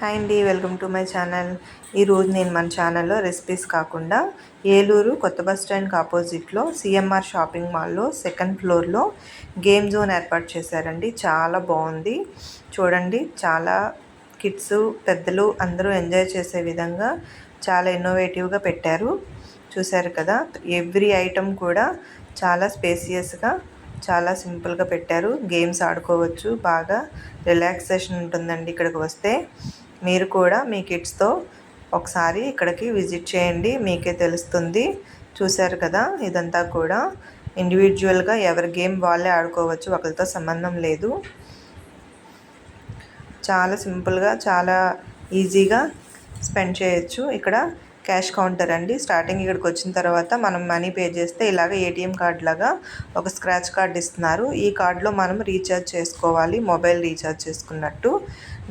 Hi అండి welcome to my channel ఈరోజు నేను మన ఛానల్లో రెసిపీస్ కాకుండా ఏలూరు కొత్త బస్ స్టాండ్కి ఆపోజిట్లో సిఎంఆర్ షాపింగ్ మాల్లో సెకండ్ ఫ్లోర్లో గేమ్ జోన్ ఏర్పాటు చేశారండి. చాలా బాగుంది. చూడండి చాలా కిడ్స్ పెద్దలు అందరూ ఎంజాయ్ చేసే విధంగా చాలా ఇన్నోవేటివ్గా పెట్టారు. చూశారు కదా ఎవ్రీ ఐటమ్ కూడా చాలా స్పేసియస్గా చాలా సింపుల్గా పెట్టారు. గేమ్స్ ఆడుకోవచ్చు బాగా రిలాక్సేషన్ ఉంటుందండి ఇక్కడికి వస్తే. మీరు కూడా మీ కిడ్స్తో ఒకసారి ఇక్కడికి విజిట్ చేయండి. మీకే తెలుస్తుంది. చూశారు కదా? ఇదంతా కూడా ఇండివిజువల్గా ఎవరి గేమ్ వాళ్ళే ఆడుకోవచ్చు. ఒకరితో సంబంధం లేదు. చాలా సింపుల్గా చాలా ఈజీగా స్పెండ్ చేయొచ్చు. ఇక్కడ క్యాష్ కౌంటర్ అండి. స్టార్టింగ్ ఇక్కడికి వచ్చిన తర్వాత మనం మనీ పే చేస్తే ఇలాగ ఏటీఎం కార్డ్ లాగా ఒక స్క్రాచ్ కార్డ్ ఇస్తున్నారు. ఈ కార్డులో మనం రీఛార్జ్ చేసుకోవాలి. మొబైల్ రీఛార్జ్ చేసుకున్నట్టు.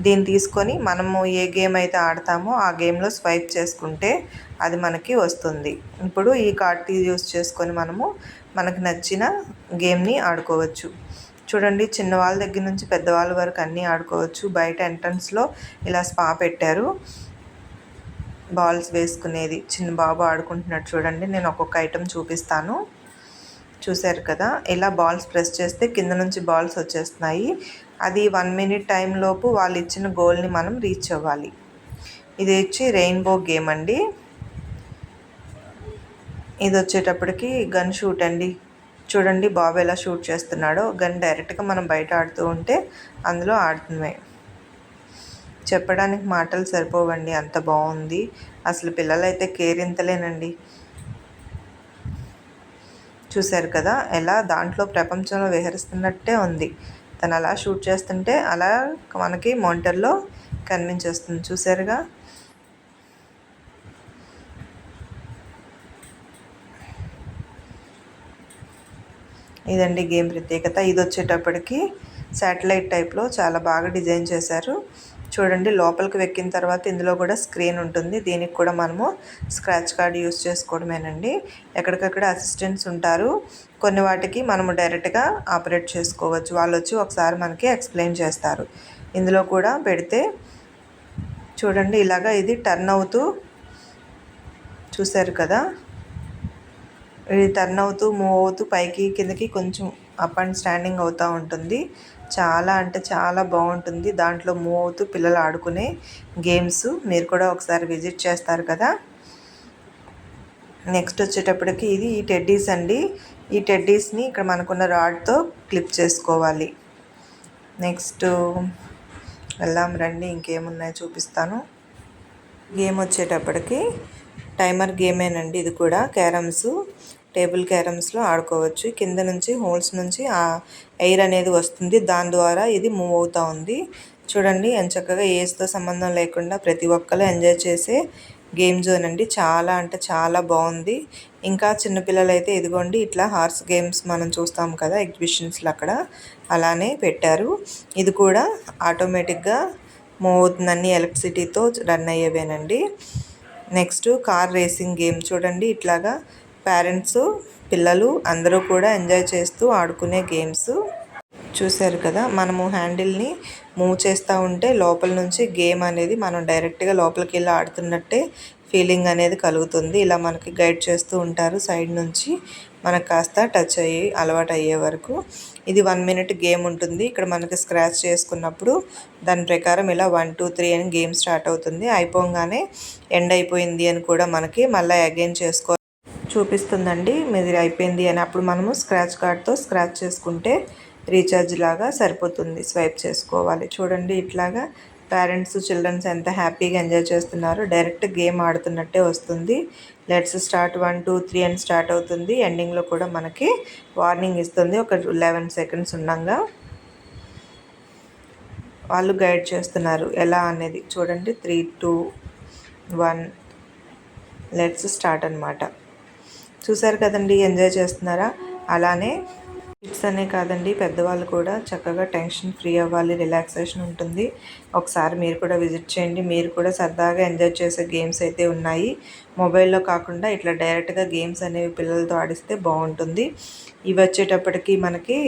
దీన్ని తీసుకొని మనము ఏ గేమ్ అయితే ఆడతామో ఆ గేమ్లో స్వైప్ చేసుకుంటే అది మనకి వస్తుంది. ఇప్పుడు ఈ కార్డ్ యూస్ చేసుకొని మనము మనకు నచ్చిన గేమ్ని ఆడుకోవచ్చు. చూడండి చిన్నవాళ్ళ దగ్గర నుంచి పెద్దవాళ్ళ వరకు అన్నీ ఆడుకోవచ్చు. బయట ఎంట్రన్స్లో ఇలా స్పా పెట్టారు. బాల్స్ వేసుకునేది చిన్న బాబు ఆడుకుంటున్నట్టు చూడండి నేను ఒక్కొక్క ఐటెం చూపిస్తాను. చూశారు కదా ఇలా బాల్స్ ప్రెస్ చేస్తే కింద నుంచి బాల్స్ వచ్చేస్తున్నాయి. అది వన్ మినిట్ టైం లోపు వాళ్ళు ఇచ్చిన గోల్ని మనం రీచ్ అవ్వాలి. ఇది వచ్చి రెయిన్బో గేమ్ అండి. ఇది వచ్చేటప్పటికి గన్ షూట్ అండి. చూడండి బాబు ఎలా షూట్ చేస్తున్నాడో. గన్ డైరెక్ట్గా మనం బయట ఆడుతూ ఉంటే అందులో ఆడుతున్నాయి. చెప్పడానికి మాటలు సరిపోవండి అంత బాగుంది. అసలు పిల్లలైతే కేరింతలేనండి. చూశారు కదా ఎలా దాంట్లో ప్రపంచంలో విహరిస్తున్నట్టే ఉంది. తను అలా షూట్ చేస్తుంటే అలా మనకి మోనిటర్లో కనిపించేస్తుంది. చూసారుగా ఇదండి గేమ్ ప్రత్యేకత. ఇది వచ్చేటప్పటికి శాటిలైట్ టైప్లో చాలా బాగా డిజైన్ చేశారు. చూడండి లోపలికి వెక్కిన తర్వాత ఇందులో కూడా స్క్రీన్ ఉంటుంది. దీనికి కూడా మనము స్క్రాచ్ కార్డ్ యూస్ చేసుకోవడమేనండి. ఎక్కడికక్కడ అసిస్టెంట్స్ ఉంటారు. కొన్ని వాటికి మనము డైరెక్ట్గా ఆపరేట్ చేసుకోవచ్చు. వాళ్ళు వచ్చి ఒకసారి మనకి ఎక్స్ప్లెయిన్ చేస్తారు. ఇందులో కూడా పెడితే చూడండి ఇలాగా ఇది టర్న్ అవుతూ చూశారు కదా? ఇది టర్న్ అవుతూ మూవ్ అవుతూ పైకి కిందకి కొంచెం అప్ అండ్ స్టాండింగ్ అవుతూ ఉంటుంది. చాలా అంటే చాలా బాగుంటుంది. దాంట్లో మూవ్ అవుతూ పిల్లలు ఆడుకునే గేమ్స్ మీరు కూడా ఒకసారి విజిట్ చేస్తారు కదా. నెక్స్ట్ వచ్చేటప్పటికి ఇది ఈ టెడ్డీస్ అండి. ఈ టెడ్డీస్ని ఇక్కడ మనకున్న రాడ్తో క్లిప్ చేసుకోవాలి. నెక్స్ట్ వెళ్దాం రండి ఇంకేమున్నాయో చూపిస్తాను. గేమ్ వచ్చేటప్పటికి టైమర్ గేమేనండి ఇది కూడా క్యారమ్స్. టేబుల్ క్యారమ్స్లో ఆడుకోవచ్చు. కింద నుంచి హోల్స్ నుంచి ఆ ఎయిర్ అనేది వస్తుంది. దాని ద్వారా ఇది మూవ్ అవుతూ ఉంది. చూడండి చక్కగా ఏజ్తో సంబంధం లేకుండా ప్రతి ఒక్కరు ఎంజాయ్ చేసే గేమ్ జోన్ అండి. చాలా అంటే చాలా బాగుంది. ఇంకా చిన్నపిల్లలు అయితే ఇదిగోండి ఇట్లా హార్స్ గేమ్స్ మనం చూస్తాం కదా ఎగ్జిబిషన్స్లో అక్కడ. అలానే పెట్టారు. ఇది కూడా ఆటోమేటిక్గా మూవ్ అవుతుందని ఎలక్ట్రిసిటీతో రన్ అయ్యేవేనండి. నెక్స్ట్ కార్ రేసింగ్ గేమ్ చూడండి ఇట్లాగా పేరెంట్స్ పిల్లలు అందరూ కూడా ఎంజాయ్ చేస్తూ ఆడుకునే గేమ్స్ చూశారు కదా మనము హ్యాండిల్ని మూవ్ చేస్తూ ఉంటే లోపల నుంచి గేమ్ అనేది మనం డైరెక్ట్గా లోపలికి వెళ్ళి ఆడుతున్నట్టే ఫీలింగ్ అనేది కలుగుతుంది. ఇలా మనకి గైడ్ చేస్తూ ఉంటారు. సైడ్ నుంచి మనకు కాస్త టచ్ అయ్యి అలవాటు అయ్యే వరకు. ఇది వన్ మినిట్ గేమ్ ఉంటుంది. ఇక్కడ మనకి స్క్రాచ్ చేసుకున్నప్పుడు దాని ప్రకారం ఇలా వన్ టూ త్రీ అని గేమ్ స్టార్ట్ అవుతుంది. అయిపోగానే ఎండ్ అయిపోయింది అని కూడా మనకి మళ్ళీ అగైన్ చేసుకో చూపిస్తుందండి. మీది అయిపోయింది అని. అప్పుడు మనము స్క్రాచ్ కార్డ్తో స్క్రాచ్ చేసుకుంటే రీఛార్జ్ లాగా సరిపోతుంది. స్వైప్ చేసుకోవాలి. చూడండి ఇట్లాగా పేరెంట్స్ చిల్డ్రన్స్ ఎంత హ్యాపీగా ఎంజాయ్ చేస్తున్నారు. డైరెక్ట్ గేమ్ ఆడుతున్నట్టే వస్తుంది. Let's start one two three అని స్టార్ట్ అవుతుంది. ఎండింగ్లో కూడా మనకి వార్నింగ్ ఇస్తుంది. ఒక లెవెన్ సెకండ్స్ ఉండగా వాళ్ళు గైడ్ చేస్తున్నారు. ఎలా అనేది. చూడండి. Three two one let's start అనమాట చూసారు కదండి ఎంజాయ్ చేస్తున్నారా? అలానే కిడ్స్ అనే కాదండి పెద్దవాళ్ళు కూడా చక్కగా టెన్షన్ ఫ్రీ అవ్వాలి రిలాక్సేషన్ ఉంటుంది. ఒకసారి మీరు కూడా విజిట్ చేయండి. మీరు కూడా సరదాగా ఎంజాయ్ చేసే గేమ్స్ అయితే ఉన్నాయి. మొబైల్లో కాకుండా ఇట్లా డైరెక్ట్గా గేమ్స్ అనేవి పిల్లలతో ఆడిస్తే బాగుంటుంది. ఇవి వచ్చేటప్పటికి మనకి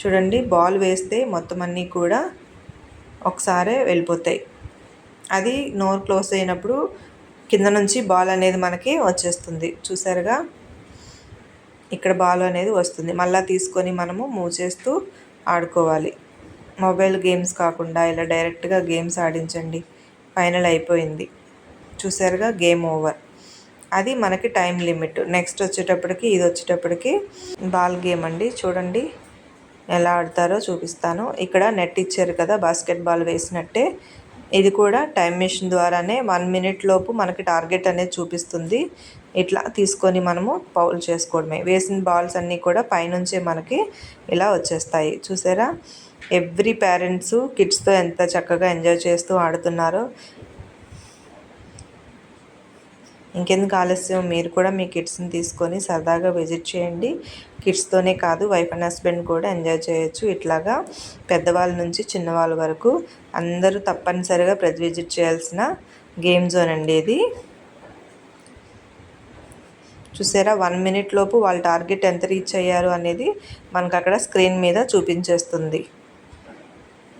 చూడండి బాల్ వేస్తే మొత్తం అన్నీ కూడా ఒకసారే వెళ్ళిపోతాయి. అది నోరు క్లోజ్ అయినప్పుడు కింద నుంచి బాల్ అనేది మనకి వచ్చేస్తుంది. చూసారుగా? ఇక్కడ బాల్ అనేది వస్తుంది. మళ్ళీ తీసుకొని మనము మూవ్ చేస్తూ ఆడుకోవాలి. మొబైల్ గేమ్స్ కాకుండా ఇలా డైరెక్ట్గా గేమ్స్ ఆడించండి. ఫైనల్ అయిపోయింది. చూసారుగా? గేమ్ ఓవర్ అది మనకి టైం లిమిట్ నెక్స్ట్ వచ్చేటప్పటికి ఇది వచ్చేటప్పటికి బాల్ గేమ్ అండి. చూడండి ఎలా ఆడతారో చూపిస్తాను. ఇక్కడ నెట్ ఇచ్చారు కదా? బాస్కెట్ బాల్ వేసినట్టే ఇది కూడా టైం మిషన్ ద్వారానే వన్ మినిట్ లోపు మనకి టార్గెట్ అనేది చూపిస్తుంది. ఇట్లా తీసుకొని మనము పౌల్ చేసుకోవడమే. వేసిన బాల్స్ అన్నీ కూడా పైనుంచే మనకి ఇలా వచ్చేస్తాయి. చూసారా? ఎవ్రీ పేరెంట్స్ కిడ్స్తో ఎంత చక్కగా ఎంజాయ్ చేస్తూ ఆడుతున్నారో ఇంకెందుకు ఆలస్యం? మీరు కూడా మీ కిడ్స్ని తీసుకొని సరదాగా విజిట్ చేయండి. కిడ్స్తోనే కాదు వైఫ్ అండ్ హస్బెండ్ కూడా ఎంజాయ్ చేయొచ్చు. ఇట్లాగా పెద్దవాళ్ళ నుంచి చిన్నవాళ్ళ వరకు అందరూ తప్పనిసరిగా ప్రతి విజిట్ చేయాల్సిన గేమ్ జోన్ అండి ఇది. చూసారా? వన్ మినిట్ లోపు వాళ్ళ టార్గెట్ ఎంత రీచ్ అయ్యారు అనేది మనకు అక్కడ స్క్రీన్ మీద చూపించేస్తుంది.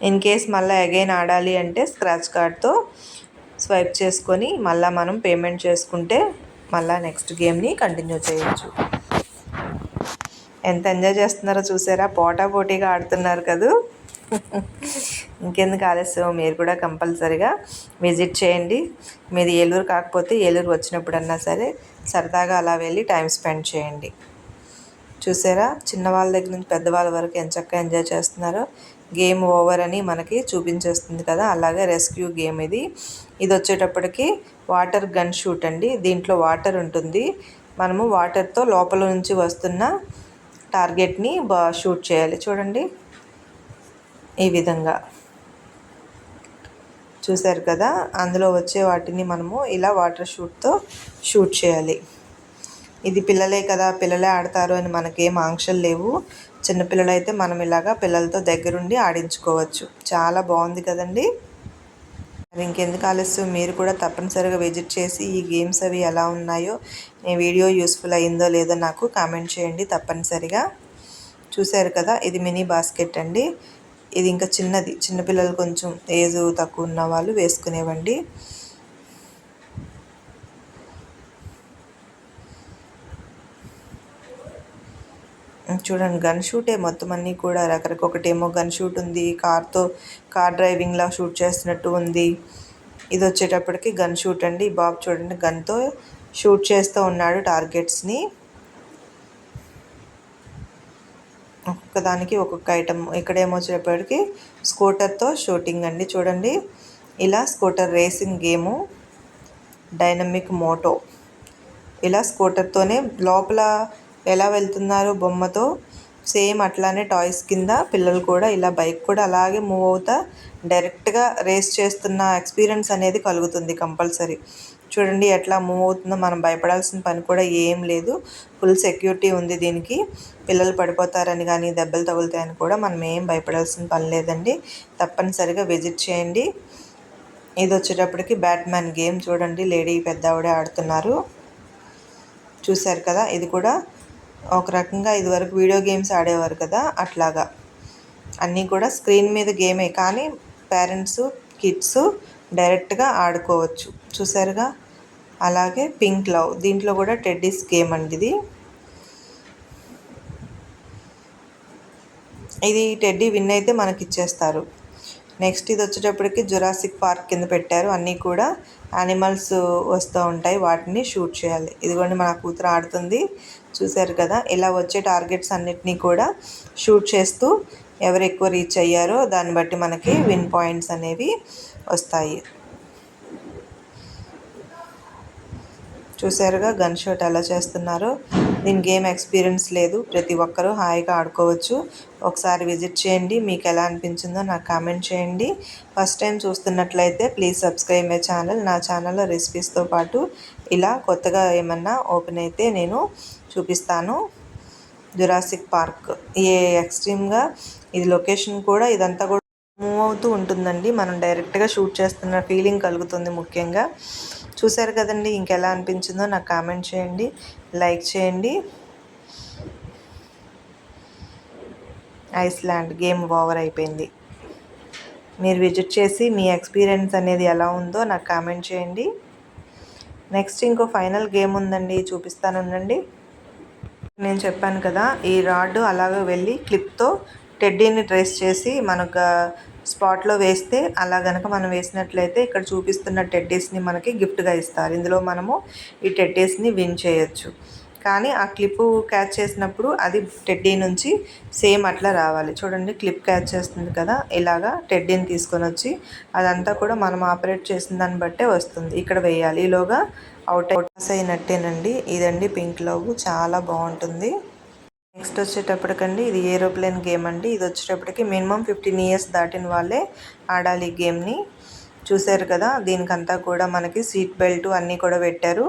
ఇన్ కేస్ మళ్ళీ అగైన్ ఆడాలి అంటే స్క్రాచ్ కార్డ్తో స్వైప్ చేసుకొని మళ్ళీ మనం పేమెంట్ చేసుకుంటే మళ్ళీ నెక్స్ట్ గేమ్ని కంటిన్యూ చేయొచ్చు. ఎంత ఎంజాయ్ చేస్తున్నారో చూసారా? పోటా పోటీగా ఆడుతున్నారు కదూ. ఇంకెందుకు ఆలస్యం? మీరు కూడా కంపల్సరిగా విజిట్ చేయండి. మీది ఏలూరు కాకపోతే ఏలూరు వచ్చినప్పుడన్నా సరే సరదాగా అలా వెళ్ళి టైం స్పెండ్ చేయండి. చూసారా? చిన్నవాళ్ళ దగ్గర నుంచి పెద్దవాళ్ళ వరకు ఎంత చక్కగా ఎంజాయ్ చేస్తున్నారో. గేమ్ ఓవర్ అని మనకి చూపించేస్తుంది కదా అలాగే రెస్క్యూ గేమ్ ఇది. ఇది వచ్చేటప్పటికి వాటర్ గన్ షూట్ అండి. దీంట్లో వాటర్ ఉంటుంది. మనము వాటర్తో లోపల నుంచి వస్తున్న టార్గెట్ని బా షూట్ చేయాలి. చూడండి. ఈ విధంగా. చూశారు కదా? అందులో వచ్చే వాటిని మనము ఇలా వాటర్ షూట్తో షూట్ చేయాలి. ఇది పిల్లలే కదా పిల్లలే ఆడతారు అని మనకేం ఆంక్షలు లేవు. చిన్నపిల్లలైతే మనం ఇలాగా పిల్లలతో దగ్గరుండి ఆడించుకోవచ్చు. చాలా బాగుంది కదండి? మరి ఇంకెందుకు ఆలస్యం? మీరు కూడా తప్పనిసరిగా విజిట్ చేసి ఈ గేమ్స్ అవి ఎలా ఉన్నాయో ఈ వీడియో యూస్ఫుల్ అయిందో లేదో నాకు కామెంట్ చేయండి తప్పనిసరిగా. చూశారు కదా ఇది మినీ బాస్కెట్ అండి. ఇది ఇంకా చిన్నది. చిన్నపిల్లలు కొంచెం ఏజ్ తక్కువ ఉన్న వాళ్ళు వేసుకునేవండి. చూడండి గన్ షూటే మొత్తం అన్నీ కూడా రకరకాల ఒకటేమో గన్ షూట్ ఉంది కార్తో కార్ డ్రైవింగ్లా షూట్ చేస్తున్నట్టు ఉంది. ఇది వచ్చేటప్పటికి గన్ షూట్ అండి. బాబు చూడండి గన్తో షూట్ చేస్తూ ఉన్నాడు టార్గెట్స్ని. ఒక్కొక్కదానికి ఒక్కొక్క ఐటమ్. ఇక్కడేమో వచ్చేటప్పటికి స్కూటర్తో షూటింగ్ అండి చూడండి. ఇలా scooter racing game dynamic moto. ఇలా స్కూటర్తోనే లోపల ఎలా వెళ్తున్నారు బొమ్మతో? సేమ్ అట్లానే టాయ్స్ కింద పిల్లలు కూడా ఇలా బైక్ కూడా అలాగే మూవ్ అవుతా డైరెక్ట్గా రేస్ చేస్తున్న ఎక్స్పీరియన్స్ అనేది కలుగుతుంది కంపల్సరీ. చూడండి ఎట్లా మూవ్ అవుతుందో మనం భయపడాల్సిన పని కూడా ఏం లేదు. ఫుల్ సెక్యూరిటీ ఉంది దీనికి. పిల్లలు పడిపోతారని కానీ దెబ్బలు తగులుతాయని కూడా మనం ఏం భయపడాల్సిన పని లేదండి. తప్పనిసరిగా విజిట్ చేయండి. ఇది వచ్చేటప్పటికి బ్యాట్మ్యాన్ గేమ్. చూడండి లేడీ పెద్ద ఆడుతున్నారు. చూశారు కదా ఇది కూడా ఒక రకంగా ఇదివరకు వీడియో గేమ్స్ ఆడేవారు కదా అట్లాగా. అన్నీ కూడా స్క్రీన్ మీద గేమే కానీ పేరెంట్స్ కిడ్స్ డైరెక్ట్గా ఆడుకోవచ్చు. చూసారుగా? అలాగే పింక్ లవ్ దీంట్లో కూడా టెడ్డీస్ గేమ్ అండి ఇది. ఇది టెడ్డీ విన్ అయితే మనకి ఇచ్చేస్తారు నెక్స్ట్ ఇది వచ్చేటప్పటికి జురాసిక్ పార్క్ కింద పెట్టారు. అన్నీ కూడా యానిమల్స్ వస్తూ ఉంటాయి. వాటిని షూట్ చేయాలి. ఇదిగోండి మన కూతురు ఆడుతుంది. చూశారు కదా ఇలా వచ్చే టార్గెట్స్ అన్నిటినీ కూడా షూట్ చేస్తూ ఎవరు ఎక్కువ రీచ్ అయ్యారో దాన్ని బట్టి మనకి విన్ పాయింట్స్ అనేవి వస్తాయి. చూసారుగా గన్ షాట్ ఎలా చేస్తున్నారో. దీని గేమ్ ఎక్స్పీరియన్స్ లేదు. ప్రతి ఒక్కరూ హాయిగా ఆడుకోవచ్చు. ఒకసారి విజిట్ చేయండి. మీకు ఎలా అనిపించిందో నాకు కామెంట్ చేయండి. ఫస్ట్ టైం చూస్తున్నట్లయితే ప్లీజ్ సబ్స్క్రైబ్ మై ఛానల్ నా ఛానల్లో రెసిపీస్తో పాటు ఇలా కొత్తగా ఏమన్నా ఓపెన్ అయితే నేను చూపిస్తాను. Jurassic park. ఏ ఎక్స్ట్రీమ్గా ఇది లొకేషన్ కూడా ఇదంతా కూడా మూవ్ అవుతూ ఉంటుందండి. మనం డైరెక్ట్గా షూట్ చేస్తున్న ఫీలింగ్ కలుగుతుంది ముఖ్యంగా. చూశారు కదండి ఇంకెలా అనిపించిందో నాకు కామెంట్ చేయండి లైక్ చేయండి. ఐస్లాండ్ గేమ్ ఓవర్ అయిపోయింది. మీరు విజిట్ చేసి మీ ఎక్స్పీరియన్స్ అనేది ఎలా ఉందో నాకు కామెంట్ చేయండి. నెక్స్ట్ ఇంకో ఫైనల్ గేమ్ ఉందండి చూపిస్తాను ఉండండి. నేను చెప్పాను కదా ఈ రాడ్ అలాగే వెళ్ళి క్లిప్తో టెడ్డీని ట్రేస్ చేసి మనకు స్పాట్లో వేస్తే అలా గనక మనం వేసినట్లయితే ఇక్కడ చూపిస్తున్న టెడ్డీస్ని మనకి గిఫ్ట్గా ఇస్తారు. ఇందులో మనము ఈ టెడ్డీస్ని విన్ చేయొచ్చు. కానీ ఆ క్లిప్ క్యాచ్ చేసినప్పుడు అది టెడ్డీ నుంచి సేమ్ అట్లా రావాలి. చూడండి క్లిప్ క్యాచ్ చేస్తుంది కదా ఇలాగా టెడ్డీని తీసుకొని వచ్చి అదంతా కూడా మనం ఆపరేట్ చేసిన దాన్ని బట్టే వస్తుంది. ఇక్కడ వేయాలి. ఈలోగా అవుట్ అవుట్ అయినట్టేనండి. ఇదండి పింక్ లవ్. చాలా బాగుంటుంది. నెక్స్ట్ వచ్చేటప్పటికండి ఇది ఏరోప్లేన్ గేమ్ అండి. ఇది వచ్చేటప్పటికి మినిమం ఫిఫ్టీన్ ఇయర్స్ దాటిన వాళ్ళే ఆడాలి ఈ గేమ్ని. చూసారు కదా దీనికంతా కూడా మనకి సీట్ బెల్ట్ అన్నీ కూడా పెట్టారు.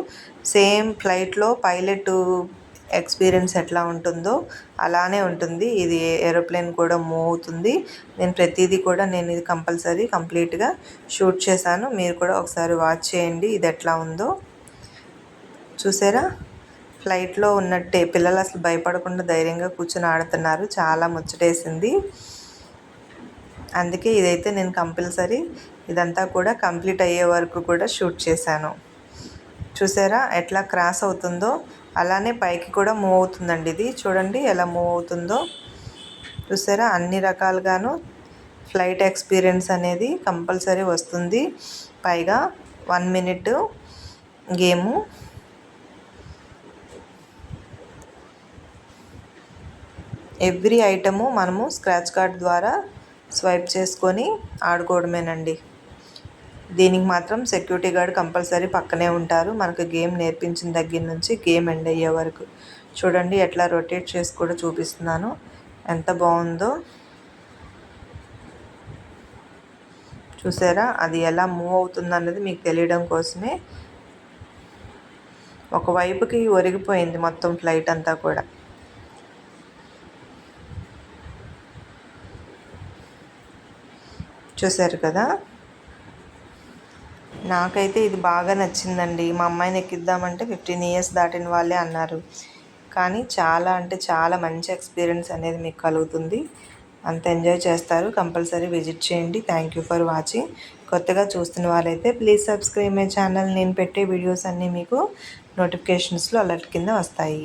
సేమ్ ఫ్లైట్లో పైలట్ ఎక్స్పీరియన్స్ ఎట్లా ఉంటుందో అలానే ఉంటుంది. ఇది ఏరోప్లేన్ కూడా మూవ్ అవుతుంది. నేను ప్రతిదీ కూడా నేను ఇది కంపల్సరీ కంప్లీట్గా షూట్ చేశాను. మీరు కూడా ఒకసారి వాచ్ చేయండి. ఇది ఎట్లా ఉందో. చూసారా? ఫ్లైట్లో ఉన్నట్టే. పిల్లలు అసలు భయపడకుండా ధైర్యంగా కూర్చొని ఆడుతున్నారు. చాలా ముచ్చటేసింది. అందుకే ఇదైతే నేను కంపల్సరీ ఇదంతా కూడా కంప్లీట్ అయ్యే వరకు కూడా షూట్ చేశాను. చూసారా? ఎట్లా క్రాస్ అవుతుందో. అలానే పైకి కూడా మూవ్ అవుతుందండి ఇది. చూడండి ఎలా మూవ్ అవుతుందో. చూసారా? అన్ని రకాలుగాను ఫ్లైట్ ఎక్స్పీరియన్స్ అనేది కంపల్సరీ వస్తుంది. పైగా one minute game. Every item మనము స్క్రాచ్ కార్డ్ ద్వారా స్వైప్ చేసుకొని ఆడుకోవడమేనండి. దీనికి మాత్రం సెక్యూరిటీ గార్డ్ కంపల్సరీ పక్కనే ఉంటారు. మనకు గేమ్ నేర్పించిన దగ్గర నుంచి గేమ్ ఎండ్ అయ్యే వరకు. చూడండి ఎట్లా రొటేట్ చేసి కూడా చూపిస్తున్నాను. ఎంత బాగుందో. చూసారా? అది ఎలా మూవ్ అవుతుంది అన్నది మీకు తెలియడం కోసమే. ఒకవైపుకి ఒరిగిపోయింది మొత్తం ఫ్లైట్ అంతా కూడా. చూసారు కదా? నాకైతే ఇది బాగా నచ్చిందండి. మా అమ్మాయిని ఎక్కిద్దామంటే ఫిఫ్టీన్ ఇయర్స్ దాటిన వాళ్ళే అన్నారు. కానీ చాలా అంటే చాలా మంచి ఎక్స్పీరియన్స్ అనేది మీకు కలుగుతుంది. అంత ఎంజాయ్ చేస్తారు. కంపల్సరీ విజిట్ చేయండి. Thank you for watching. కొత్తగా చూస్తున్న వాళ్ళైతే ప్లీజ్ సబ్స్క్రైబ్ మై ఛానల్. నేను పెట్టే వీడియోస్ అన్నీ మీకు నోటిఫికేషన్స్లో అలర్ట్ కింద వస్తాయి.